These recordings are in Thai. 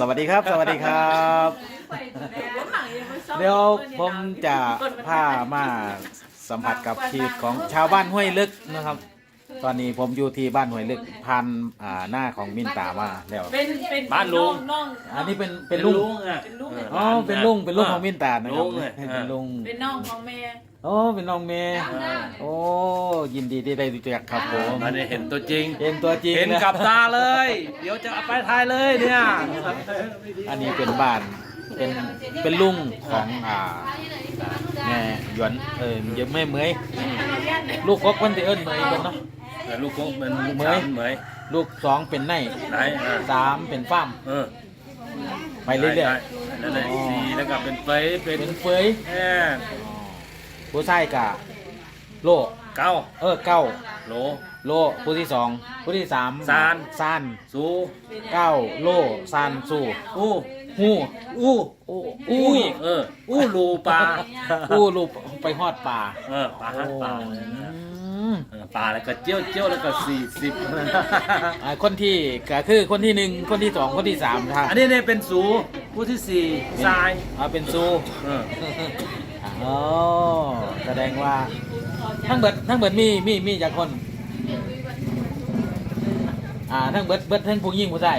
สวัสดีครับ สวัสดีครับ เดี๋ยวผมจะพามาสัมผัสกับชีวิตของชาวบ้านห้วยลึกนะครับ ตอนนี้ผมอยู่ที่บ้านห้วยลึกพันอ่าหน้าของมินตามาแล้ว เป็นเป็นบ้านลุง น้องอันนี้เป็นเป็นลุงอะ เป็นลุงอ๋อเป็นลุงเป็นลุงของมินตานะครัลุบงเลย เป็นลุงเป็นน้องของแม่ โอ้เป็นน้องเมย์โอ้ยินดีที่ได้รู้จักครับผมมาได้เห็นตัวจริงเห็นตัวจริงเห็นนะกับตาเลย เดี๋ยวจะเอาไปทายเลยเนี่ย อันนี้เป็นบ้านเป็นเป็นลุงของอ่าแม่หยวนเออเยอะแม่เหมยลูกกกวันที่เอิ้นเหมยกันเนาะ แต่ลูกก็เป็นเหมย เหมยลูกสองเป็นไนไหนอะสามเป็นฟ้ามเออไปเรื่อย ๆนั่นเลยสี่แล้วก็เป็นเฟยเป็ๆนเป็นเฟยแอผู้ชายกะโล เก้าเออเก้าโหล โลผู้ที่สองผู้ที่สามซาน ซานสูเก้าโลซานสู่อู้ฮู้อู้อู้อู้อีกเอออู้รูปลาอู้ลูกไปฮอดป่าเออปลาฮัทปลาอืมเออ ปลาแล้วก็เจียวเจียวแล้วก็สี่สิบอ่าคนที่ก็คือคนที่หนึ่งคนที่สองคนที่สามครับอันนี้เนี่ยเป็นสูผู้ที่สี่ทรายอ่าเป็นซูเอออ๋อแสดงว่า ทั้งเบิดทั้งเบิดมีมีมีจากคน อ่าทั้งเบิดเบิดทั้งผู้หญิงผู้ชาย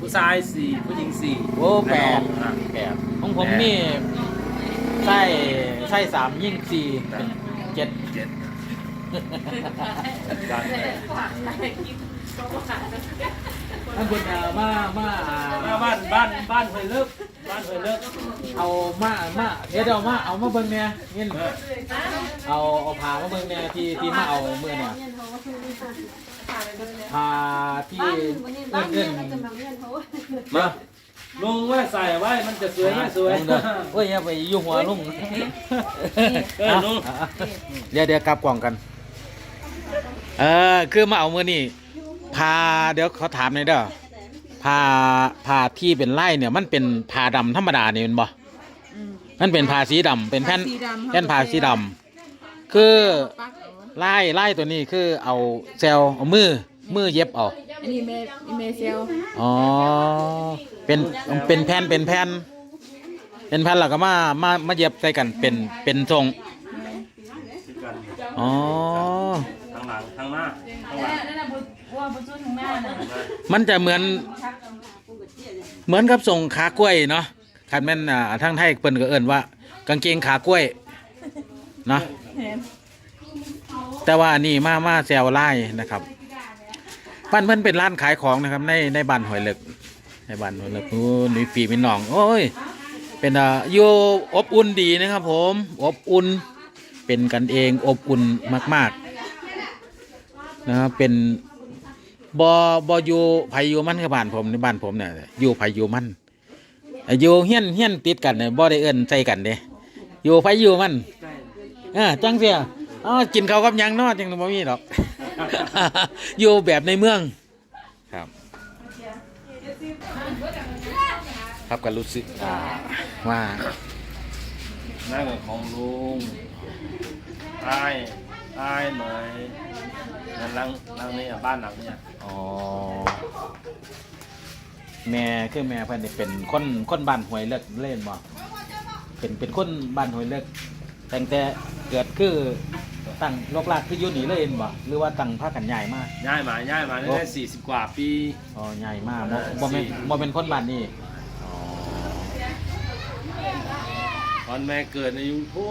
ผู้ชายสี่ผู้หญิงสี่โอ้แปดอะ แปดของผมนี่ใช่ใช่สามยิ่งสี่เป็นเจ็ด เจ็ด กันทั้งเบิดอ่ามามามาบ้านบ้านบ้านเคยเลิกบ้านเคยเลิกเอามามาเดี๋ยวเอามาเอามาเบิ่งเนี่ยเงินเอาเอาพามาเบิ่งเนี่ยที่ที่มาเอาเมื่อเนี่ยพาที่เอิ้นเอิ้นมาลุงไว้ใส่ไว้มันจะสวยไม่สวยเฮ้ยอย่าไปยุ่งหัวลุงเออลุงเดี๋ยวเดี๋ยวกลับกล่องกัน เออคือมาเอามือนี่พาเดี๋ยวเขาถามหน่อยเด้อพาพาที่เป็นไล่เนี่ย มันเป็นผ้าดำธรรมดานี่เป็นบ่มันเป็นผ้าสีดำเป็นแผ่นแผ่นผ้าสีดำคือไล่ไล่ตัวนี้คือเอาเซลเอามือมือเย็บเอาอันนี้เมเมเซลอ๋อเป็นเป็นแผ่นเป็นแผ่นเป็นแผ่นแล้วก็มามามาเย็บใส่กันเป็นเป็นทรงอ๋อทางหลังทางหน้าทางหลังนั่นน่ะบัวบัวจุดข้างหน้าน่ะมันจะเหมือนเหมือนกับส่งขากล้วยเนาะคันแม่นอ่าทางไทยเปิ้นก็เอิ้นว่า กางเกงขากล้วยเนาะเห็นแต่ว่านี่มามาแซวไล่นะครับบ้านเพิ่นเป็นร้านขายของนะครับ ในในบ้านหอยเหล็กในบ้านหอยเหล็กโอ้นี่ปีมีน้อง โอ้ย เป็นอ่าอยู่อบอุ่นดีนะครับ ผมอบอุ่นเป็นกันเองอบอุ่นมาก ๆ นะครับเป็นบอบออยู่ไผอยู่มันกับบ้านผมในบ้านผมเนี่ยอยู่ไผอยู่มันอ่าอยู่เฮี้ยนเฮี้ยนติดกันเนี่ยบ่ได้เอิ้นใจกันเด้อยู่ไผอยู่มันอ่าจังเสียอ๋อกินข้าวกับหยังเนอจังบ่มีหรอกอยู่แบบในเมืองครับครับก็รู้สึกอ่าว่านั่งของลุงใต้ใต้เหมย นั่นหลังหลังนี้อะบ้านหลังนี้อะอ๋อ แม่คือแม่เพิ่นนี่เป็นคนคนบ้านห้วยเลิกเล่นบ่เป็นเป็นคนบ้านห้วยเลิกตั้งแต่เกิดคือตั้งลกลากคืออยู่นี่เลยเห็นบ่หรือว่าตั้งพากันใหญ่มาก ย้ายมาย้ายมาได้สี่สิบกว่าปี อ๋อใหญ่มากบ่บ่แม่นบ่เป็นคนบ้านนี้ อ๋อตอนแม่เกิดอายุโอ้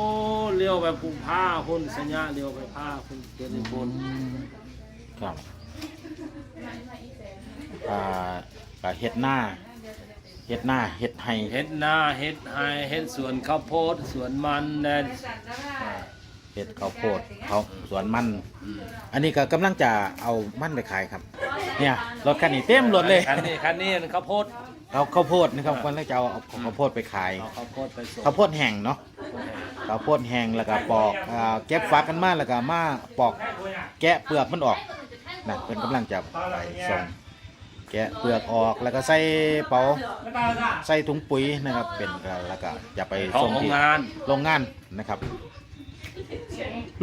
เลี้ยวไปปุ่มผ้าพุ่นสัญญาเลี้ยวไปผ้าพุ่นเกิดในบนครับอ่าก็เฮ็ดหน้าเฮ็ดหน้าเฮ็ดไห้เฮ็ดนาเฮ็ดไฮเฮ็ดสวนข้าวโพดสวนมันแดนเฮ็ดข้าวโพดเขาสวนมัน อันนี้ก็กำลังจะเอามันไปขายครับ เนี่ยรถคันนี้เต็มรถเลยคันนี้คันนี้มันข้าวโพด เขาข้าวโพดนะครับคนแรกจะเอาเอาข้าวโพดไปขายเอาข้าวโพดไปส่งข้าวโพดแห้งเนาะข้าวโพดแห้งแล้วก็ปอกอ่าเก็บฟักกันมาแล้วก็มาปอกแกะเปลือกมันออกนะเป็นกำลังจะไปส่งแกะเปลือกออกแล้วก็ใส่เป๋าใส่ถุงปุ๋ยนะครับเป็นแล้วก็จะไปของส่งโรงที่ งานโรงงานนะครับ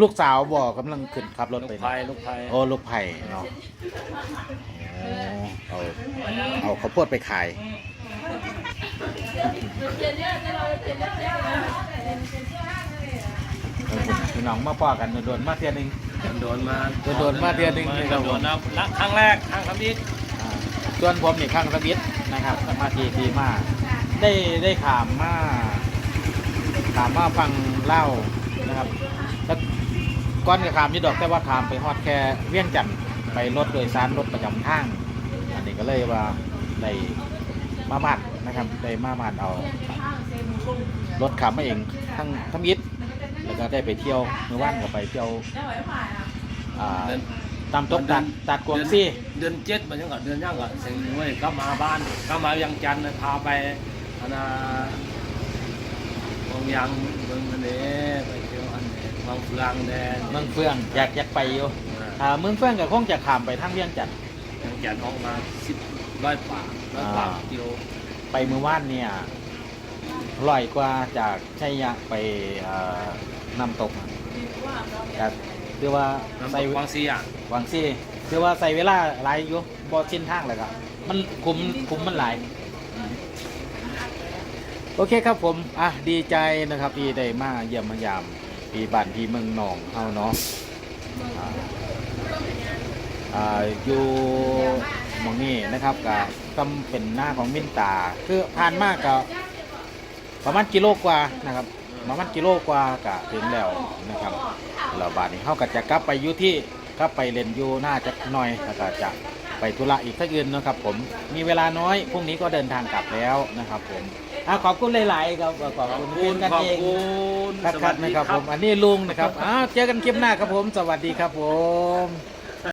ลูกสาวบอกกำลังขึ้นขับรถลูกไปไผ่ลูกไผ่โอ้ลูกไผ่เนาะโอ้ เอาเอาข้าวโพดไปขายพี่น้องมาป้อกันโดนๆมาเทียนหนึงโดนมาโดนมาเดือนหนึ่งเลยครับผมโดนนะละครั้งแรกครั้งทำอิฐอ่าส่วนผมนี่ข้างสวิตนะครับมาทีทีมาได้ได้ขามมาขามมาฟังเล่านะครับแล้วก้อนกับขามอยี่ดอกแต่ว่าขามไปฮอดแค่เวียงจันทน์ ไปรถโดยสารรถประจำทาง อันนี้ก็เลยว่าได้มามัดนะครับได้มามัดเอารถขามมาเองทั้งทั้งยิดแล้วก็ได้ไปเที่ยวเมื่อวานก็ไปเที่ยวอ่าเดือนตามตกตัดตัดกวางซี่เดือนเจ็ดมันยังก่อนเดือนยังก่อนเสียงเว้ยก็มาบ้านก็มายังจันทน์พาไปอันน่ะวงยังเมืองอันนี้ไปเที่ยวอันนี้บางเฟืองแดนเมืองเฟืองอยากอยากไปอยู่ อ่าเมืองเฟืองก็คงจะข้ามไปทางเวียงจันทน์ยังจันทน์ออกมาสิบร้อยป่าร้อยป่าอ่า กิโลไปเมื่อวานเนี่ยลอยกว่าจากชัยยะไปเอ่อนำตกแต่คือว่าน้ำตใส่กวังซีอะวังซี่คือว่าใส่เวลาหลายอยู่บอชิ้นทางเลยครับมันคุมคุมมันหลาย โอเคครับผม อะ ดีใจนะครับที่ได้มาเยี่ยมมายามปีบ้านที่เมืองหนองเฮาเนาะอ่า อ่าอยู่หมองนี้นะครับกับกำเป็นหน้าของมินตา คือผ่านมากกับประมาณกิโลกว่านะครับประมาณกิโลกว่ากะถึงแล้วนะครับเราบาดนี้เขาก็จะกลับไปอยู่ที่กลับไปเล่นอยู่หน้าจักหน่อยแล้วก็จะไปธุระอีกทักอื่นนะครับ ผมมีเวลาน้อยพรุ่งนี้ก็เดินทางกลับแล้วนะครับ ผมอะขอบคุณหลายๆครับขอบคุณเป็นกันเองครับครับนะครับผมอันนี้ลุงนะครับอ้าวเจอกันคลิปหน้าครับผม สวัสดีครับผม